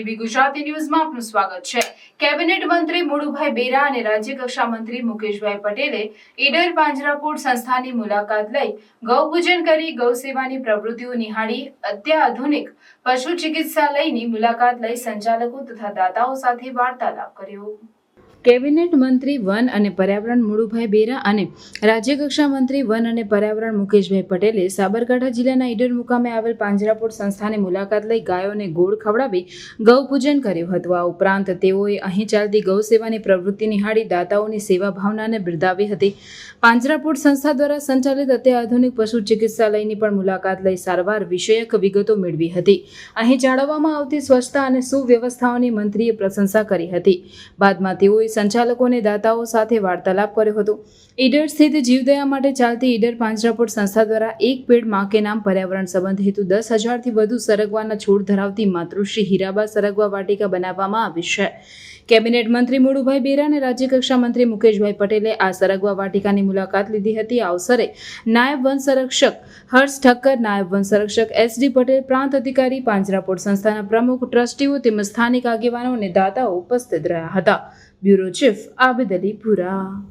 એબી ગુજરાતી ન્યૂઝમાં આપનું સ્વાગત છે. કેબિનેટ મંત્રી મોડુભાઈ બેરા અને રાજ્ય કક્ષા મંત્રી મુકેશભાઈ પટેલે ઈડર પાંજરાપોળ સંસ્થાની મુલાકાત લઈ ગૌપૂજન કરી ગૌ સેવાની પ્રવૃત્તિઓ નિહાળી અત્યાધુનિક પશુ ચિકિત્સાલયની મુલાકાત લઈ સંચાલકો તથા દાતાઓ સાથે વાર્તાલાપ કર્યો. કેબિનેટ મંત્રી વન અને પર્યાવરણ મુળુભાઈ બેરા અને રાજ્યકક્ષા મંત્રી વન અને પર્યાવરણ મુકેશભાઈ પટેલે સાબરકાંઠા જિલ્લાના ઈડર મુકામે આવેલ પાંજરાપોળ સંસ્થાની મુલાકાત લઈ ગાયોને ગોળ ખવડાવી ગૌપૂજન કર્યું હતું. આ ઉપરાંત તેઓએ અહીં ચાલતી ગૌ સેવાની પ્રવૃત્તિ નિહાળી દાતાઓની સેવા ભાવનાને બિરદાવી હતી. પાંજરાપોળ સંસ્થા દ્વારા સંચાલિત અત્યાધુનિક પશુ ચિકિત્સાલયની પણ મુલાકાત લઈ સારવાર વિષયક વિગતો મેળવી હતી. અહીં જાળવવામાં આવતી સ્વચ્છતા અને સુવ્યવસ્થાઓની મંત્રીએ પ્રશંસા કરી હતી. બાદમાં તેઓએ સંચાલકોને દાતાઓ સાથે વાર્તાલાપ કર્યો હતો. ઈડર સ્થિત જીવદયા માટે ચાલતી ઈડર પાંજરાપોળ સંસ્થા દ્વારા એક પેડમાં કે નામ પર્યાવરણ સંબંધ હેતુ દસ હજારથી વધુ સરગવાના છોડ ધરાવતી માતૃશ્રી હીરાબા સરગવા વાટિકા બનાવવામાં આવી છે. કેબિનેટ મંત્રી મુળુભાઈ બેરા અને રાજ્યકક્ષા મંત્રી મુકેશભાઈ પટેલે આ સરગવા વાટિકાની મુલાકાત લીધી હતી. આ અવસરે નાયબ વન સંરક્ષક હર્ષ ઠક્કર, નાયબ વન સંરક્ષક એસ ડી પટેલ, પ્રાંત અધિકારી, પાંજરાપોળ સંસ્થાના પ્રમુખ, ટ્રસ્ટીઓ તેમજ સ્થાનિક આગેવાનો અને દાતાઓ ઉપસ્થિત રહ્યા હતા. બ્યુરો ચીફ આબિદ અલી પુરા